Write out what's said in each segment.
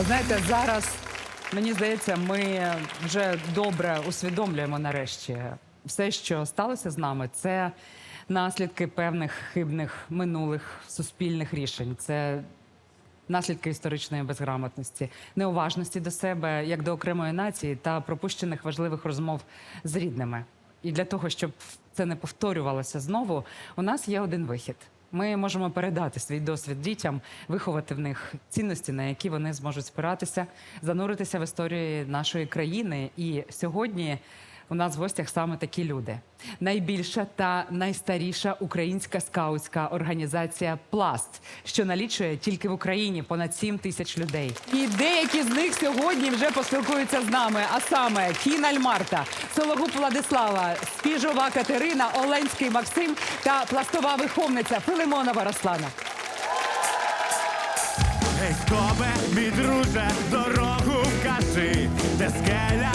Знаєте, зараз мені здається, ми вже добре усвідомлюємо нарешті все, що сталося з нами, це наслідки певних хибних минулих суспільних рішень. Це наслідки історичної безграмотності, неуважності до себе як до окремої нації та пропущених важливих розмов з рідними. І для того, щоб це не повторювалося знову, у нас є один вихід. Ми можемо передати свій досвід дітям, виховати в них цінності, на які вони зможуть спиратися, зануритися в історії нашої країни. І сьогодні у нас в гостях саме такі люди. Найбільша та найстаріша українська скаутська організація Пласт, що налічує тільки в Україні понад 7 тисяч людей. І деякі з них сьогодні вже поспілкуються з нами. А саме Кіналь Марта, Сологуб Владислава, Спіжова Катерина, Оленський Максим та пластова виховниця Филимонова Руслана. Ей, хто би, мій друже, дорогу вкажи, де скеля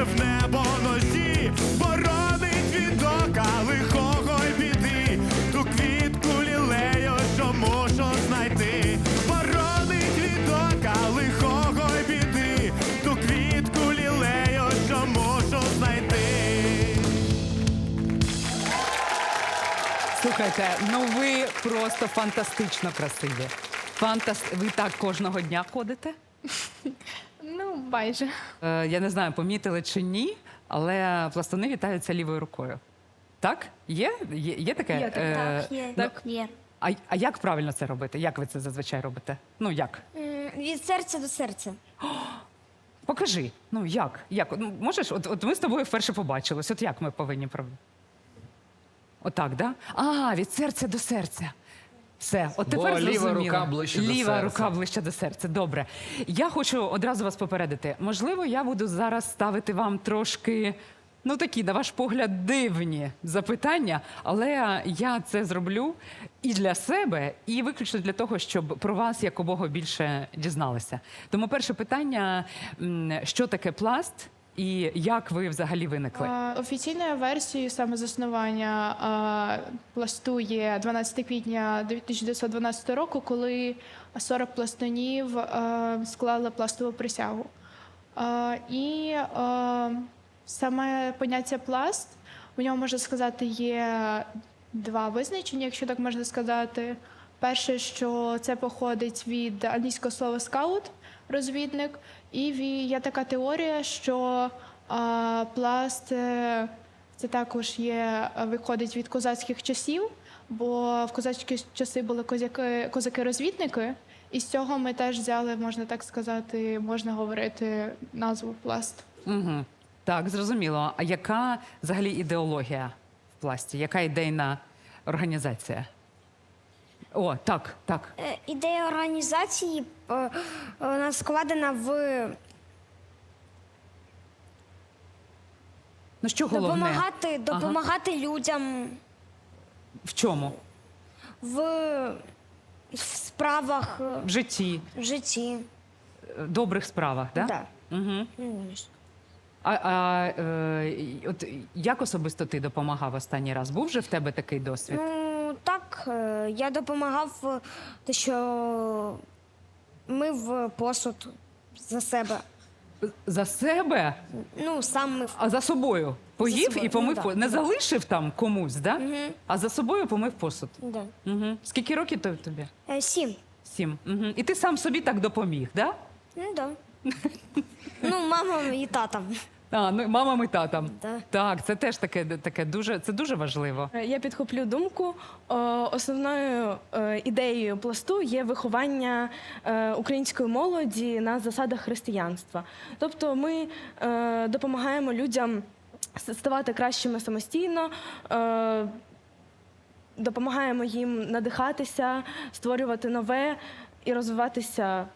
наче в небо ножі, боронить від ока лихого й біди, ту квітку лілею, що мушу знайти, боронить від ока лихого й біди, ту квітку лілею, що мушу знайти. Слухайте, ну ви просто фантастично красиві. Фантаст... Ви так кожного дня ходите? Майже. Е, я не знаю, помітили чи ні, але пластуни вітаються лівою рукою. Так? Є? Є, є таке? Є таке. Е, Так, є. ну, Є. а, а як правильно це робити? Як ви це зазвичай робите? Ну як? М, Від серця до серця. Покажи. Ну як? як? Ну, можеш? От, от ми з тобою вперше побачились. От як ми повинні пробувати? Отак, да? А, від серця до серця. Все, от Бо тепер ліва зрозуміло. рука ближче до Ліва серця. рука ближче до серця. Добре. Я хочу одразу вас попередити. Можливо, я буду зараз ставити вам трошки. Ну, такі, на ваш погляд, дивні запитання, але я це зроблю і для себе, і виключно для того, щоб про вас якомога більше дізналися. Тому перше питання: що таке пласт і як ви взагалі виникли? Офіційною версією саме заснування пласту є 12 квітня 1912 року, коли 40 пластунів склали пластову присягу. І саме поняття пласт у ньому можна сказати є два визначення, якщо так можна сказати. Перше, що це походить від англійського слова скаут, розвідник, і є така теорія, що а, пласт е, це також є, е, виходить від козацьких часів, бо в козацькі часи були козаки, козаки-розвідники, і з цього ми теж взяли, можна так сказати, можна говорити назву пласт. Угу. Так, зрозуміло. А яка взагалі ідеологія в пласті? Яка ідейна організація? О, так, так. Е, Ідея організації е, вона складена в Ну що головне? допомагати, допомагати людям В чому? в, в справах е, В житті, в житті. е, добрих справах, так? Да. Угу. Ну, А, а е, от як особисто ти допомагав останній раз? Був же в тебе такий досвід? Ну так, е, я допомагав, е, те, що мив посуд за себе. За себе, Ну, сам мив. а за собою поїв собою, і помив ну, да, посуд. Не залишив там комусь, да? а за собою помив посуд. Да. Угу. Скільки років то- тобі? Е, Сім. Сім. Угу. І ти сам собі так допоміг, да? Ну да. ну, мама і тата. А, ну мамам і татам. Да. Так, це теж таке, таке дуже, це дуже важливо. Я підхоплю думку. Основною е, ідеєю пласту є виховання е, української молоді на засадах християнства. Тобто ми е, допомагаємо людям ставати кращими самостійно, е, допомагаємо їм надихатися, створювати нове і розвиватися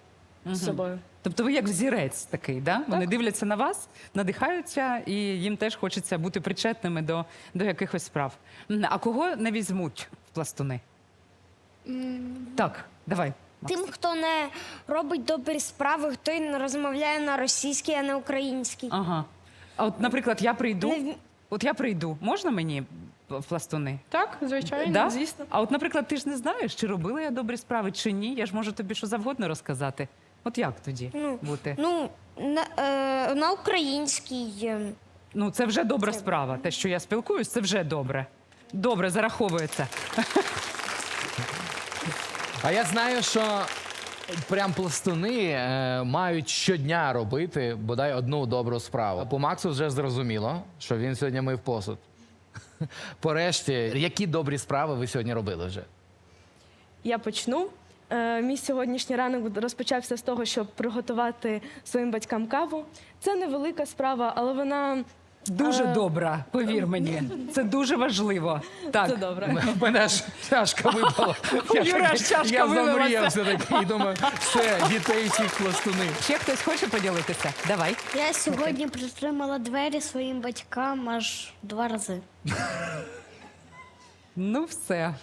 з собою. Тобто ви як взірець такий, да? Вони дивляться на вас, надихаються, і їм теж хочеться бути причетними до, до якихось справ. А кого не візьмуть в пластуни? Так, давай. Макс. Тим, хто не робить добрі справи, хто й не розмовляє на російській, а не українській. Ага. А от, наприклад, я прийду. Не От я прийду, можна мені в пластуни? Так, звичайно. Да? звісно. А от, наприклад, ти ж не знаєш, чи робила я добрі справи, чи ні. Я ж можу тобі що завгодно розказати. От як тоді Ну, бути? Ну, на, е, на українській. Ну, це вже добра справа. Те, що я спілкуюсь, це вже добре. Добре, зараховується. А я знаю, що прям пластуни е, мають щодня робити бодай одну добру справу. По Максу вже зрозуміло, що він сьогодні мив посуд. Порешті, які добрі справи ви сьогодні робили вже? Я почну. Е, Мій сьогоднішній ранок розпочався з того, щоб приготувати своїм батькам каву. Це невелика справа, але вона Дуже Е, добра, повір мені. Це дуже важливо. Так. це добре. У мене аж чашка випала. Я, Юра, аж чашка я вилилася. замріявся такий і думаю, все, дітей всіх пластуни. Ще хтось хоче поділитися? Давай. Я сьогодні притримала двері своїм батькам аж два рази. Ну, все.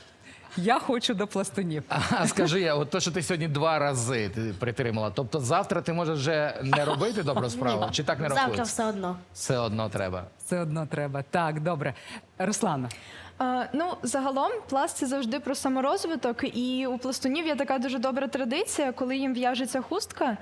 Я хочу до пластунів. А скажи, от то, що ти сьогодні два рази ти притримала, тобто завтра ти можеш вже не робити добру справу, чи так не Завтра все одно. Все одно треба. Все одно треба. Так, добре. Руслана, Ну, загалом, пласт це завжди про саморозвиток, і у пластунів є така дуже добра традиція, коли їм в'яжеться хустка,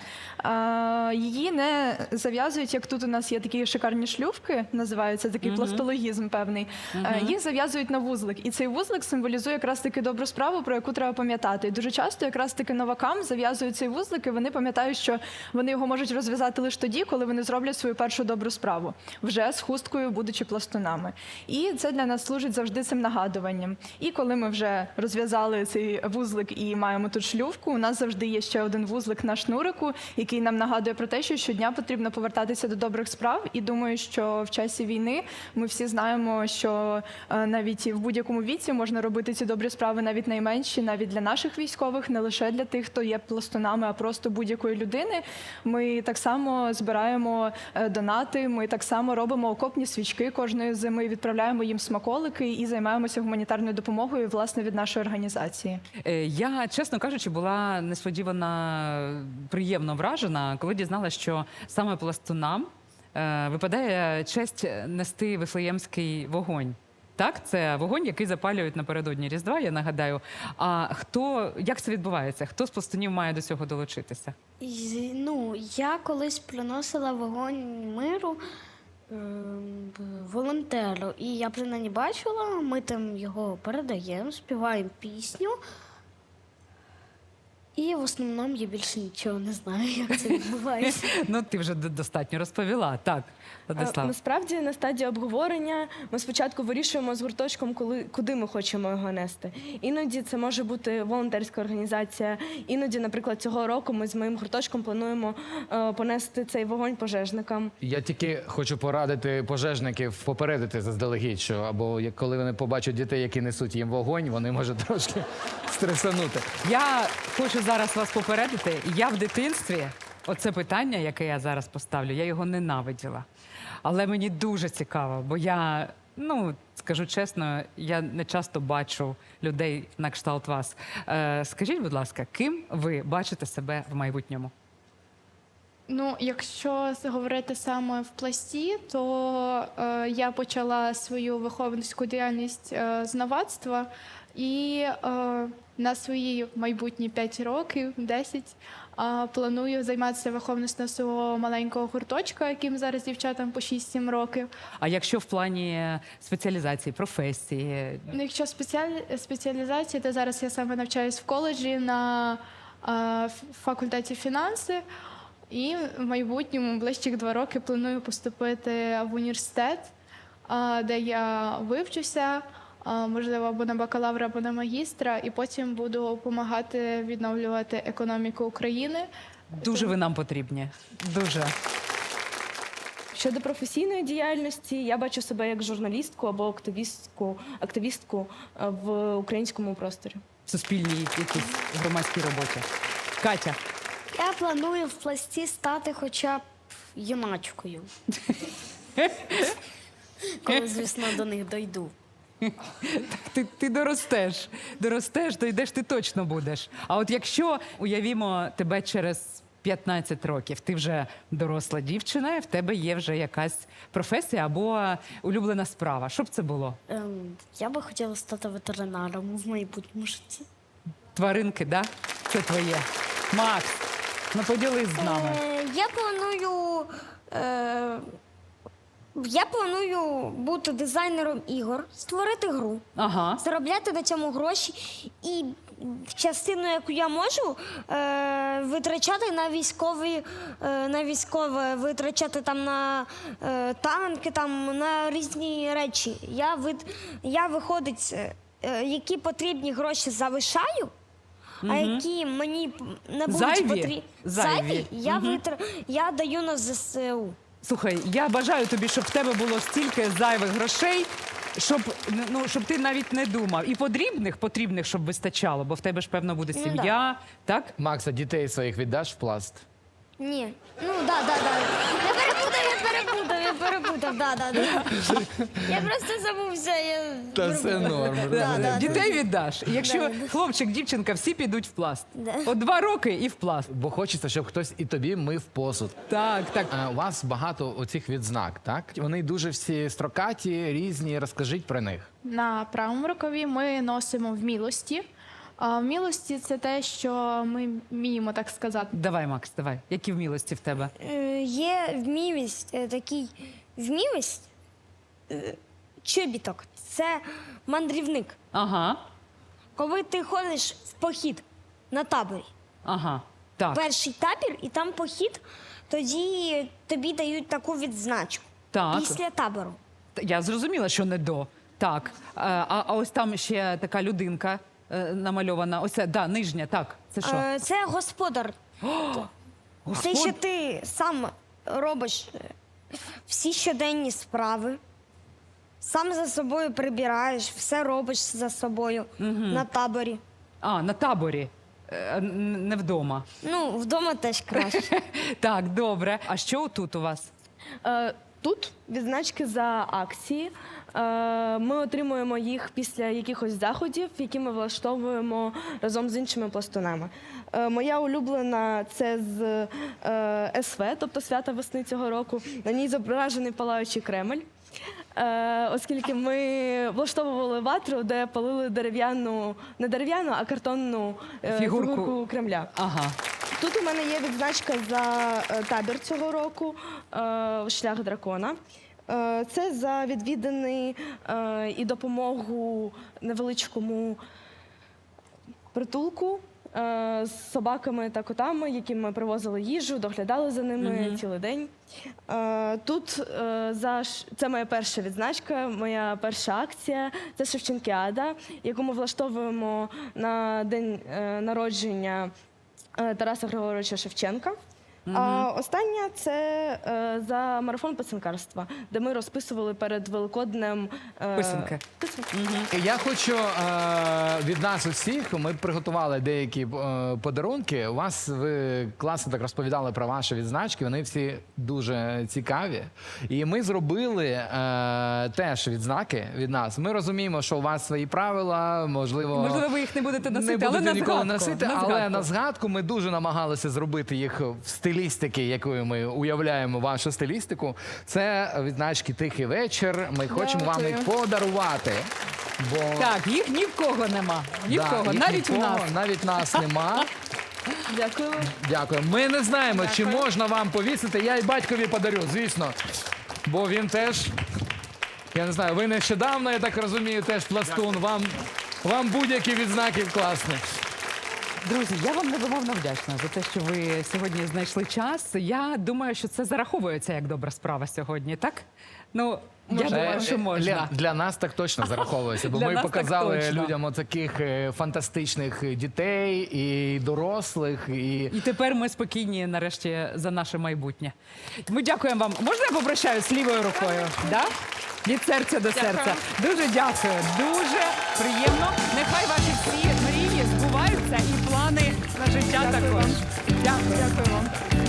її не зав'язують, як тут у нас є такі шикарні шлювки, називаються такий пластологізм певний. Е, Їх зав'язують на вузлик, і цей вузлик символізує якраз таки добру справу, про яку треба пам'ятати. І дуже часто якраз таки новакам зав'язують цей вузлик, і вони пам'ятають, що вони його можуть розв'язати лише тоді, коли вони зроблять свою першу добру справу, вже з хусткою, будучи пластунами. І це для нас служить завжди цим нагадуванням. І коли ми вже розв'язали цей вузлик і маємо тут шлювку, у нас завжди є ще один вузлик на шнурику, який нам нагадує про те, що щодня потрібно повертатися до добрих справ. І думаю, що в часі війни ми всі знаємо, що е, навіть в будь-якому віці можна робити ці добрі справи, навіть найменші, навіть для наших військових, не лише для тих, хто є пластунами, а просто будь-якої людини. Ми так само збираємо е, донати. Ми так само робимо окопні свічки кожної зими, відправляємо їм смаколики і займаємося гуманітарною допомогою власне від нашої організації. Е, Я, чесно кажучи, була несподівано приємно вражена, коли дізналася, що саме пластунам е, випадає честь нести вифлеємський вогонь. Так, це вогонь, який запалюють напередодні Різдва, я нагадаю. А хто як це відбувається? Хто з пластунів має до цього долучитися? І, ну, я колись приносила вогонь миру волонтеру, і я принаймні бачила, ми там його передаємо, співаємо пісню. І в основному я більше нічого не знаю, як це відбувається. Ну, ти вже достатньо розповіла. Так, Владислав. Насправді на стадії обговорення ми спочатку вирішуємо з гурточком, коли куди ми хочемо його нести. Іноді це може бути волонтерська організація. Іноді, наприклад, цього року ми з моїм гурточком плануємо е, понести цей вогонь пожежникам. Я тільки хочу порадити пожежників попередити заздалегідь, що або як- коли вони побачать дітей, які несуть їм вогонь, вони можуть трошки стресанути. Я хочу зараз вас попередити. Я в дитинстві, оце питання, яке я зараз поставлю, я його ненавиділа. Але мені дуже цікаво, бо я, ну скажу чесно, я не часто бачу людей на кшталт вас. Е, скажіть, будь ласка, ким ви бачите себе в майбутньому? Ну, якщо говорити саме в пласті, то е, я почала свою виховницьку діяльність е, з новацтва, і е, на свої майбутні 5 років, 10, е, планую займатися виховництвом свого маленького гурточка, яким зараз дівчатам по 6-7 років. А якщо в плані спеціалізації, професії, Ну, якщо спеціаль... спеціалізація, то зараз я саме навчаюсь в коледжі на е, факультеті фінанси. І в майбутньому ближчих два роки планую поступити в університет, е, де я вивчуся, е, можливо, або на бакалавра, або на магістра, і потім буду допомагати відновлювати економіку України. дуже ви нам потрібні. Дуже. Щодо професійної діяльності, я бачу себе як журналістку або активістку, активістку е, в українському просторі. В суспільній якійсь громадській роботі. Катя, Я планую в пласті стати хоча б юначкою. Коли, звісно, до них дойду. ти, ти доростеш. Доростеш, дойдеш, ти точно будеш. А от якщо уявімо тебе через 15 років, ти вже доросла дівчина, і в тебе є вже якась професія або улюблена справа. Що б це було? Ем, я би хотіла стати ветеринаром в майбутньому житті. Тваринки, да? Це твоє. Макс, Ну поділись з нами. Е, я планую. Е, я планую бути дизайнером ігор, створити гру, Ага. заробляти на цьому гроші і частину, яку я можу, е, витрачати на військові, е, на військове, витрачати там на е, танки, там на різні речі. Я вит, я виходить, е, е, які потрібні гроші залишаю. А які мені не будуть Зайві? потрібні Зайві. я витр... я даю на ЗСУ. Слухай, я бажаю тобі, щоб в тебе було стільки зайвих грошей, щоб ну щоб ти навіть не думав. І потрібних, потрібних, щоб вистачало, бо в тебе ж певно буде Ну, сім'я, так? Макса, дітей своїх віддаш в пласт? Ні. Ну да, да, да. Я перепутав, да, да, да. Я просто забувся. Я Та все норм. Да, да, Дітей віддаш. Якщо хлопчик, дівчинка, всі підуть в пласт. Да. От два роки і в пласт. Бо хочеться, щоб хтось і тобі мив посуд. Так, так. Е, У вас багато оцих відзнак, так? Вони дуже всі строкаті, різні. Розкажіть про них. На правому рукаві ми носимо вмілості. А вмілості це те, що ми вміємо так сказати. Давай, Макс, давай. Які вмілості в тебе? Е, Є вмілість, е, такий вмілість, е, чобіток. Це мандрівник. Ага, Коли ти ходиш в похід на таборі, ага. Так, перший табір і там похід, тоді тобі дають таку відзначку так. після табору. Т- Я зрозуміла, що не до. Так. Е, А, а ось там ще така людинка е, намальована. Ось це, да, нижня, так. Це що? Е, Це господар. Це що ти сам робиш е, всі щоденні справи, сам за собою прибираєш, все робиш за собою на таборі. А, на таборі. Е, н- Не вдома. Ну, вдома теж краще. Так, добре. А що тут у вас? Е, Тут відзначки за акції. Е, Ми отримуємо їх після якихось заходів, які ми влаштовуємо разом з іншими пластунами. Е, Моя улюблена це з е, СВ, тобто свята весни цього року. На ній зображений палаючий Кремль. Оскільки ми влаштовували ватру, де палили дерев'яну, не дерев'яну, а картонну Фігурку. фігурку Кремля. Ага. Тут у мене є відзначка за е, табір цього року е, шлях дракона. Е, Це за відвіданий і допомогу невеличкому притулку з собаками та котами, яким ми привозили їжу, доглядали за ними цілий день. Тут за це моя перша відзначка, моя перша акція. Це Шевченкіада, яку ми влаштовуємо на день народження Тараса Григоровича Шевченка. А остання це е, за марафон писанкарства, де ми розписували перед Великоднем е, Писанки. писанки. Я хочу е, від нас усіх. Ми приготували деякі е, подарунки. У вас ви класно так розповідали про ваші відзначки. Вони всі дуже цікаві. І ми зробили е, теж відзнаки від нас. Ми розуміємо, що у вас свої правила, можливо, Можливо, ви їх не будете носити, не але будете на ніколи згадку, носити, на але згадку. на згадку ми дуже намагалися зробити їх в стилістики, якою ми уявляємо вашу стилістику. Це відзначки Тихий вечір. Ми хочемо вам їх подарувати. Бо Так, їх ні в кого нема. Ні в Да, кого, їх навіть нікого, нас. навіть нас нема. Дякую. Дякую. Ми не знаємо, чи можна вам повісити. Я й батькові подарю, звісно. Бо він теж. Я не знаю, ви нещодавно, я так розумію, теж пластун. Вам, вам будь-які відзнаки класні. Друзі, я вам невимовно вдячна за те, що ви сьогодні знайшли час. Я думаю, що це зараховується як добра справа сьогодні, так? Ну, я думаю, що Е, можна. Для, для нас так точно зараховується, бо Для ми нас так показали точно. людям таких фантастичних дітей і дорослих. І... І тепер ми спокійні нарешті за наше майбутнє. Ми дякуємо вам. Можна я попрощаюсь лівою рукою? Да? Від серця до серця. Дуже дякую. Дуже приємно. Нехай ваші збуваються і плани на життя також. Дякую. Дякую вам.